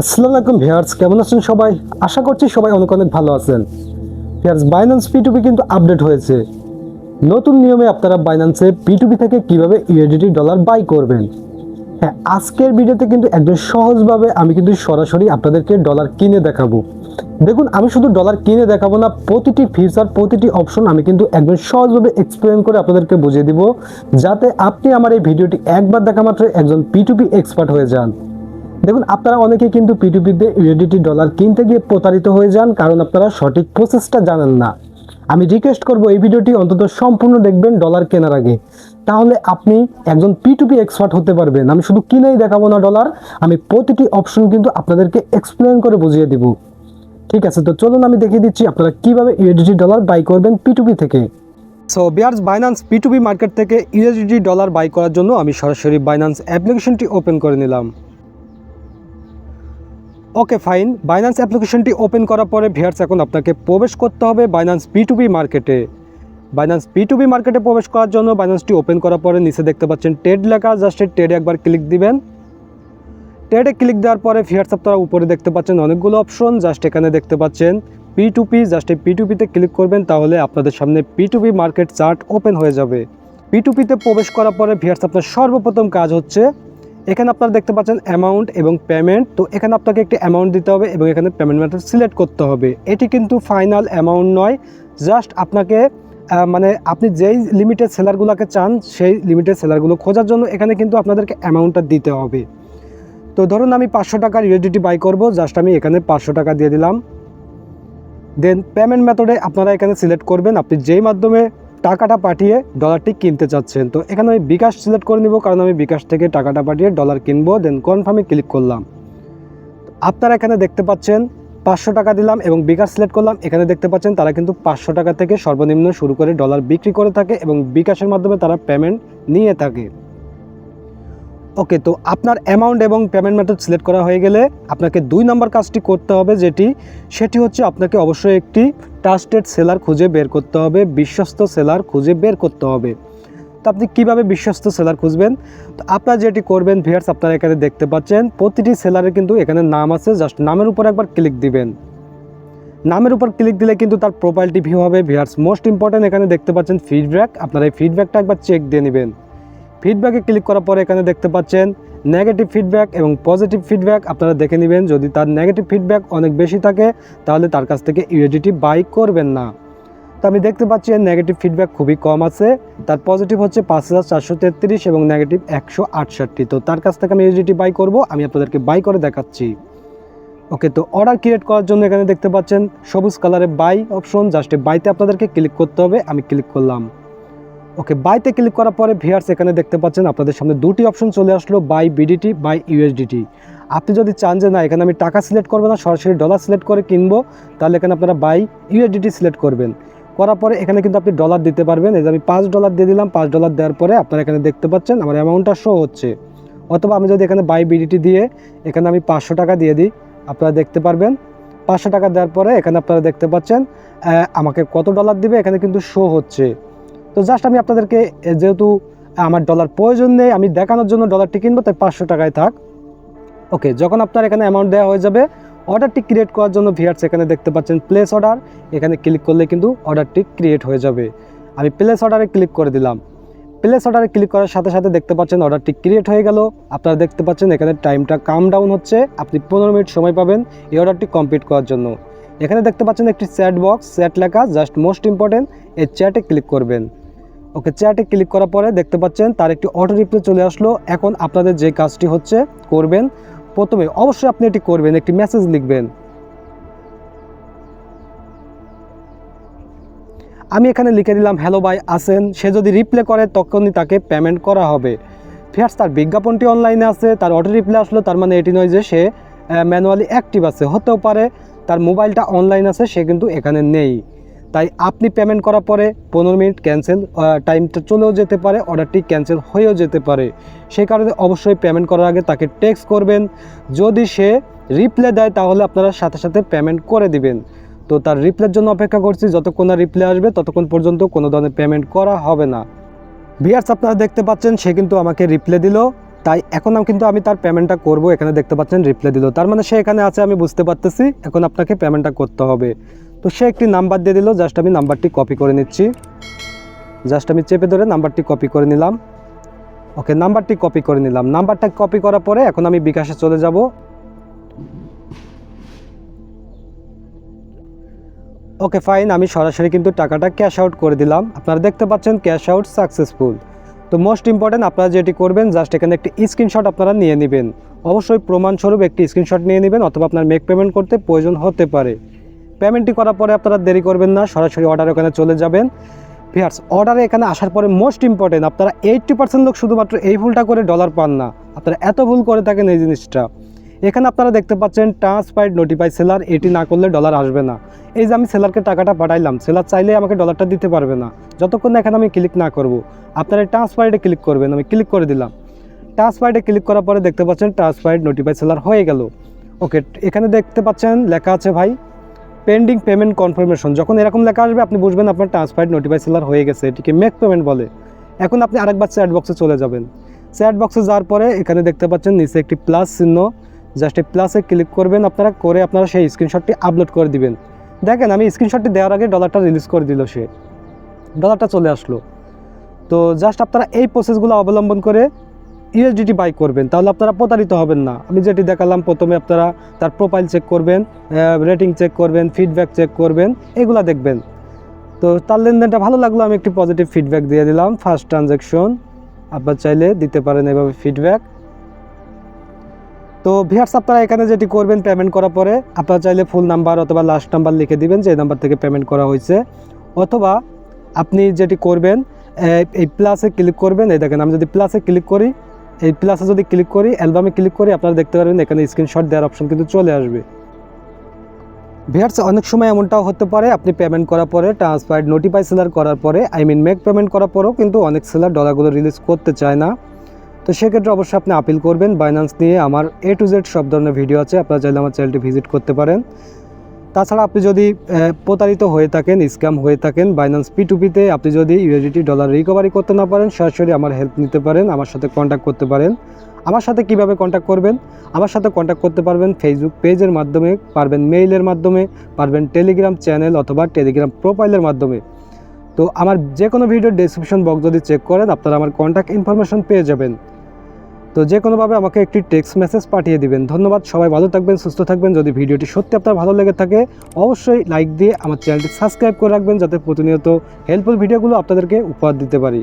আসসালামু আলাইকুম ভিউয়ার্স, কেমন আছেন সবাই? আশা করছি সবাই অনেক অনেক ভালো আছেন। ভিউয়ার্স বাইন্যান্স পিটুপি কিন্তু আপডেট হয়েছে। নতুন নিয়মে আপনারা বাইন্যান্সে পিটুপি থেকে কীভাবে ইউএসডিটি ডলার বাই করবেন? হ্যাঁ আজকের ভিডিওতে কিন্তু একদম সহজভাবে আমি কিন্তু সরাসরি আপনাদেরকে ডলার কিনে দেখাবো। দেখুন, আমি শুধু ডলার কিনে দেখাবো না, প্রতিটি ফিচার প্রতিটি অপশন আমি কিন্তু একদম সহজভাবে এক্সপ্লেন করে আপনাদেরকে বুঝিয়ে দিব, যাতে আপনি আমার এই ভিডিওটি একবার দেখা মাত্র একজন পিটুপি এক্সপার্ট হয়ে যান। দেখুন, আপনারা অনেকে কিন্তু পিটুপিতে ইউএসডিটি ডলার কিনতে গিয়ে প্রতারিত হয়ে যান কারণ আপনারা সঠিক প্রসেসটা জানেন না। আমি রিকোয়েস্ট করব এই ভিডিওটি অন্তত সম্পূর্ণ দেখবেন ডলার কেনার আগে। তাহলে আপনি একজন পিটুপি এক্সপার্ট হতে পারবেন। আমি শুধু কিনেই দেখাবো না ডলার আমি প্রতিটি অপশন কিন্তু আপনাদেরকে এক্সপ্লেন করে বুঝিয়ে দিব। ঠিক আছে, তো চলুন আমি দেখিয়ে দিচ্ছি আপনারা কীভাবে ইউএসডিটি ডলার বাই করবেন পিটুপি থেকে। So viewers Binance P two P market থেকে ইউএসডিটি ডলার বাই করার জন্য আমি সরাসরি বাইনান্স অ্যাপ্লিকেশনটি ওপেন করে নিলাম। ওকে ফাইন বাইন্যান্স অ্যাপ্লিকেশনটি ওপেন করার পরে ভিয়ার্স এখন আপনাকে প্রবেশ করতে হবে বাইন্যান্স পি টু বি মার্কেটে বাইন্যান্স পি টু বি মার্কেটে প্রবেশ করার জন্য বাইন্যান্সটি ওপেন করার পরে নিচে দেখতে পাচ্ছেন টেড লেখা জাস্ট এই টেডে একবার ক্লিক দিবেন। টেডে ক্লিক দেওয়ার পরে ভিয়ার্স আপনারা উপরে দেখতে পাচ্ছেন অনেকগুলো অপশন জাস্ট এখানে দেখতে পাচ্ছেন P two P just P two two পিতে ক্লিক করবেন, তাহলে আপনাদের সামনে P two P market chart open হয়ে যাবে। পি টু পিতে প্রবেশ করার পরে ভিয়ার্স আপনার সর্বপ্রথম কাজ হচ্ছে এখানে আপনারা দেখতে পাচ্ছেন অ্যামাউন্ট এবং পেমেন্ট তো এখানে আপনাকে একটি অ্যামাউন্ট দিতে হবে এবং এখানে পেমেন্ট মেথড সিলেক্ট করতে হবে। এটি কিন্তু ফাইনাল অ্যামাউন্ট নয়। জাস্ট আপনাকে মানে আপনি যেই লিমিটেড সেলারগুলোকে চান, সেই লিমিটেড সেলারগুলো খোঁজার জন্য এখানে কিন্তু আপনাদেরকে অ্যামাউন্টটা দিতে হবে। তো ধরুন আমি পাঁচশো টাকার ইউএসডিটি বাই করব। জাস্ট আমি এখানে পাঁচশো টাকা দিয়ে দিলাম। দেন পেমেন্ট মেথডে আপনারা এখানে সিলেক্ট করবেন। আপনি যেই মাধ্যমে টাকাটা পাঠিয়ে ডলারটি কিনতে চাচ্ছেন। তো এখানে আমি বিকাশ সিলেক্ট করে নিব, কারণ আমি বিকাশ থেকে টাকাটা পাঠিয়ে ডলার কিনবো দেন কনফার্মে ক্লিক করলাম। আপনারা এখানে দেখতে পাচ্ছেন, পাঁচশো টাকা দিলাম এবং বিকাশ সিলেক্ট করলাম। এখানে দেখতে পাচ্ছেন, তারা কিন্তু পাঁচশো টাকা থেকে সর্বনিম্ন শুরু করে ডলার বিক্রি করে থাকে এবং বিকাশের মাধ্যমে তারা পেমেন্ট নিয়ে থাকে। ওকে তো আপনার অ্যামাউন্ট এবং পেমেন্ট মেথড সিলেক্ট করা হয়ে গেলে আপনাকে দুই নম্বর কাজটি করতে হবে যেটি, সেটি হচ্ছে আপনাকে অবশ্যই একটি ট্রাস্টেড সেলার খুঁজে বের করতে হবে, বিশ্বস্ত সেলার খুঁজে বের করতে হবে। তো আপনি কীভাবে বিশ্বস্ত সেলার খুঁজবেন? তো আপনারা যেটি করবেন ভিয়ার্স আপনারা এখানে দেখতে পাচ্ছেন, প্রতিটি সেলারের কিন্তু এখানে নাম আছে জাস্ট নামের উপর একবার ক্লিক দিবেন। নামের উপর ক্লিক দিলে কিন্তু তার প্রোফাইলটি ভিউ হবে। ভিয়ার্স মোস্ট ইম্পর্ট্যান্ট এখানে দেখতে পাচ্ছেন ফিডব্যাক আপনারা এই ফিডব্যাকটা একবার চেক দিয়ে নেবেন। ফিডব্যাকে ক্লিক করার পরে এখানে দেখতে পাচ্ছেন নেগেটিভ ফিডব্যাক এবং পজিটিভ ফিডব্যাক আপনারা দেখে নেবেন, যদি তার নেগেটিভ ফিডব্যাক অনেক বেশি থাকে, তাহলে তার কাছ থেকে ইউএডিটি বাই করবেন না। তো আমি দেখতে পাচ্ছি নেগেটিভ ফিডব্যাক খুবই কম আছে। তার পজিটিভ হচ্ছে পাঁচ হাজার চারশো তেত্রিশ এবং নেগেটিভ একশো আটষট্টি। তো তার কাছ থেকে আমি ইউএডিটি বাই করব, আমি আপনাদেরকে বাই করে দেখাচ্ছি। ওকে, তো অর্ডার ক্রিয়েট করার জন্য এখানে দেখতে পাচ্ছেন সবুজ কালারে বাই অপশন জাস্টে বাইতে আপনাদেরকে ক্লিক করতে হবে, আমি ক্লিক করলাম। ওকে বাইতে ক্লিক করার পরে ভিয়ার্স এখানে দেখতে পাচ্ছেন, আপনাদের সামনে দুটি অপশন চলে আসলো বাই বিডিটি বাই ইউএসডিটি আপনি যদি চান যে না, এখানে আমি টাকা সিলেক্ট করব না, সরাসরি ডলার সিলেক্ট করে কিনবো, তাহলে এখানে আপনারা বাই ইউএসডিটি সিলেক্ট করবেন। করার পরে এখানে কিন্তু আপনি ডলার দিতে পারবেন। এই যে আমি পাঁচ ডলার দিয়ে দিলাম, পাঁচ ডলার দেওয়ার পরে আপনারা এখানে দেখতে পাচ্ছেন, আমার অ্যামাউন্টটা শো হচ্ছে। অথবা আমি যদি এখানে বাই বিডিটি দিয়ে এখানে আমি পাঁচশো টাকা দিয়ে দিই, আপনারা দেখতে পারবেন। পাঁচশো টাকা দেওয়ার পরে এখানে আপনারা দেখতে পাচ্ছেন আমাকে কত ডলার দিবে, এখানে কিন্তু শো হচ্ছে। তো জাস্ট আমি আপনাদেরকে যেহেতু আমার ডলার প্রয়োজন নেই, আমি দেখানোর জন্য ডলারটি কিনবো, তাই পাঁচশো টাকায় থাক। ওকে যখন আপনার এখানে অ্যামাউন্ট দেওয়া হয়ে যাবে অর্ডারটি ক্রিয়েট করার জন্য ভিয়ার্স এখানে দেখতে পাচ্ছেন প্লেস অর্ডার এখানে ক্লিক করলে কিন্তু অর্ডারটি ক্রিয়েট হয়ে যাবে। আমি প্লেস অর্ডারে ক্লিক করে দিলাম। প্লেস অর্ডারে ক্লিক করার সাথে সাথে দেখতে পাচ্ছেন অর্ডারটি ক্রিয়েট হয়ে গেল। আপনারা দেখতে পাচ্ছেন এখানে টাইমটা কাম ডাউন হচ্ছে। আপনি পনেরো মিনিট সময় পাবেন এই অর্ডারটি কমপ্লিট করার জন্য। এখানে দেখতে পাচ্ছেন একটি চ্যাট বক্স চ্যাট লেখা জাস্ট মোস্ট ইম্পর্টেন্ট এই চ্যাটে ক্লিক করবেন। ওকে চ্যাটে ক্লিক করার পরে দেখতে পাচ্ছেন তার একটি অটো রিপ্লে চলে আসলো। এখন আপনাদের যে কাজটি হচ্ছে করবেন, প্রথমে অবশ্যই আপনি এটি করবেন, একটি মেসেজ লিখবেন। আমি এখানে লিখে দিলাম হ্যালো ভাই আসেন সে যদি রিপ্লে করে, তখনই তাকে পেমেন্ট করা হবে। ফিয়ার্স তার বিজ্ঞাপনটি অনলাইনে আছে, তার অটো রিপ্লে আসলো, তার মানে এটি নয় যে সে ম্যানুয়ালি অ্যাক্টিভ আছে। হতেও পারে, তার মোবাইলটা অনলাইন আছে, সে কিন্তু এখানে নেই। তাই আপনি পেমেন্ট করার পরে পনেরো মিনিট ক্যান্সেল টাইমটা চলেও যেতে পারে অর্ডারটি ক্যান্সেল হয়েও যেতে পারে। সেই কারণে অবশ্যই পেমেন্ট করার আগে তাকে টেক্সট করবেন। যদি সে রিপ্লে দেয়, তাহলে আপনারা সাথে সাথে পেমেন্ট করে দিবেন। তো তার রিপ্লের জন্য অপেক্ষা করছি, যতক্ষণ না রিপ্লে আসবে, ততক্ষণ পর্যন্ত কোনো ধরনের পেমেন্ট করা হবে না। ভিয়ার্স আপনারা দেখতে পাচ্ছেন, সে কিন্তু আমাকে রিপ্লে দিল। তাই এখন কিন্তু আমি তার পেমেন্টটা করব, এখানে দেখতে পাচ্ছেন রিপ্লাই দিল। তার মানে সে এখানে আছে, আমি বুঝতে পারতেছি, এখন আপনাকে পেমেন্টটা করতে হবে। তো সে একটি নাম্বার দিয়ে দিল জাস্ট আমি নাম্বারটি কপি করে নিচ্ছি। জাস্ট আমি চেপে ধরে নাম্বারটি কপি করে নিলাম। ওকে নাম্বারটি কপি করে নিলাম। নাম্বারটা কপি করার পরে এখন আমি বিকাশে চলে যাব। ওকে ফাইন আমি সরাসরি কিন্তু টাকাটা ক্যাশ আউট করে দিলাম। আপনারা দেখতে পাচ্ছেন ক্যাশ আউট সাকসেসফুল তো মোস্ট ইম্পর্ট্যান্ট আপনারা যেটি করবেন জাস্ট এখানে একটি স্ক্রিনশট আপনারা নিয়ে নেবেন। অবশ্যই প্রমাণস্বরূপ একটি স্ক্রিনশট নিয়ে নেবেন, অথবা আপনার মেক পেমেন্ট করতে প্রয়োজন হতে পারে। পেমেন্টটি করার পরে আপনারা দেরি করবেন না, সরাসরি অর্ডার ওখানে চলে যাবেন। ভিয়ার্স অর্ডারে এখানে আসার পরে মোস্ট ইম্পর্টেন্ট আপনারা এইট্টি পার্সেন্ট লোক শুধুমাত্র এই ভুলটা করে ডলার পান না। আপনারা এত ভুল করে থাকেন এই জিনিসটা। এখানে আপনারা দেখতে পাচ্ছেন ট্রান্সপাইড নোটিফাই সেলার এটি না করলে ডলার আসবে না। এই যে আমি সেলারকে টাকাটা পাঠাইলাম সেলার চাইলে আমাকে ডলারটা দিতে পারবে না। যতক্ষণ না এখানে আমি ক্লিক না করব, আপনারা ট্রান্সপাইডে ক্লিক করবেন, আমি ক্লিক করে দিলাম। ট্রান্সপাইডে ক্লিক করার পরে দেখতে পাচ্ছেন ট্রান্সপাইড নোটিফাই সেলার হয়ে গেল। ওকে এখানে দেখতে পাচ্ছেন লেখা আছে ভাই পেন্ডিং পেমেন্ট কনফার্মেশন যখন এরকম লেখা আসবে, আপনি বুঝবেন আপনার ট্রান্সপাইড নোটিফাই সেলার হয়ে গেছে। এটিকে মেক পেমেন্ট বলে। এখন আপনি আরেকবার চ্যাট বক্সে চলে যাবেন। চ্যাট বক্সে যাওয়ার পরে এখানে দেখতে পাচ্ছেন, নিচে একটি প্লাস চিহ্ন। জাস্ট এই প্লাসে ক্লিক করবেন আপনারা, করে আপনারা সেই স্ক্রিনশটটি আপলোড করে দিবেন। দেখেন, আমি স্ক্রিনশটটি দেওয়ার আগে ডলারটা রিলিজ করে দিল সে। ডলারটা চলে আসলো। তো জাস্ট আপনারা এই প্রসেসগুলো অবলম্বন করে ইউএসডিটি বাই করবেন, তাহলে আপনারা প্রতারিত হবেন না। আমি যেটি দেখালাম, প্রথমে আপনারা তার প্রোফাইল চেক করবেন রেটিং চেক করবেন ফিডব্যাক চেক করবেন, এগুলা দেখবেন। তো তার লেনদেনটা ভালো লাগল, আমি একটি পজিটিভ ফিডব্যাক দিয়ে দিলাম। ফার্স্ট ট্রানজ্যাকশন আপনার চাইলে দিতে পারেন এভাবে ফিডব্যাক তো ভিয়ার্স, আপনারা এখানে যেটি করবেন পেমেন্ট করার পরে আপনারা চাইলে ফুল নাম্বার অথবা লাস্ট নাম্বার লিখে দিবেন, যে নাম্বার থেকে পেমেন্ট করা হয়েছে। অথবা আপনি যেটি করবেন এই প্লাসে ক্লিক করবেন, এই দেখেন, আমি যদি প্লাসে ক্লিক করি এই প্লাসে যদি ক্লিক করি অ্যালবামে ক্লিক করি, আপনারা দেখতে পারবেন এখানে স্ক্রিনশট দেওয়ার অপশন কিন্তু চলে আসবে। ভিয়ার্স অনেক সময় এমনটাও হতে পারে, আপনি পেমেন্ট করার পরে ট্রান্সফার্ড নোটিফাই সেলার করার পরে আই মিন মেক পেমেন্ট করার পরেও কিন্তু অনেক সেলার ডলারগুলো রিলিজ করতে চায় না। তো সেক্ষেত্রে অবশ্যই আপনি আপিল করবেন বাইন্যান্স নিয়ে আমার এ টু জেড সব ধরনের ভিডিও আছে, আপনারা চাইলে আমার চ্যানেলটি ভিজিট করতে পারেন। তাছাড়া আপনি যদি প্রতারিত হয়ে থাকেন, স্ক্যাম হয়ে থাকেন বাইন্যান্স পি টুপিতে আপনি যদি ইউএসডিটি ডলার রিকভারি করতে না পারেন, সরাসরি আমার হেল্প নিতে পারেন, আমার সাথে কন্ট্যাক্ট করতে পারেন। আমার সাথে কীভাবে কন্ট্যাক্ট করবেন? আমার সাথে কন্ট্যাক্ট করতে পারবেন ফেসবুক পেজের মাধ্যমে, পারবেন মেইলের মাধ্যমে, পারবেন টেলিগ্রাম চ্যানেল অথবা টেলিগ্রাম প্রোফাইলের মাধ্যমে। তো আমার যে কোনো ভিডিও ডেসক্রিপশন বক্স যদি চেক করেন, আপনারা আমার কন্ট্যাক্ট ইনফরমেশন পেয়ে যাবেন। তো যে কোনোভাবে আমাকে একটি টেক্সট মেসেজ পাঠিয়ে দিবেন। ধন্যবাদ, সবাই ভালো থাকবেন, সুস্থ থাকবেন। যদি ভিডিওটি সত্যি আপনার ভালো লেগে থাকে, অবশ্যই লাইক দিয়ে আমার চ্যানেলটি সাবস্ক্রাইব করে রাখবেন, যাতে প্রতিনিয়ত হেল্পফুল ভিডিওগুলো আপনাদেরকে উপহার দিতে পারি।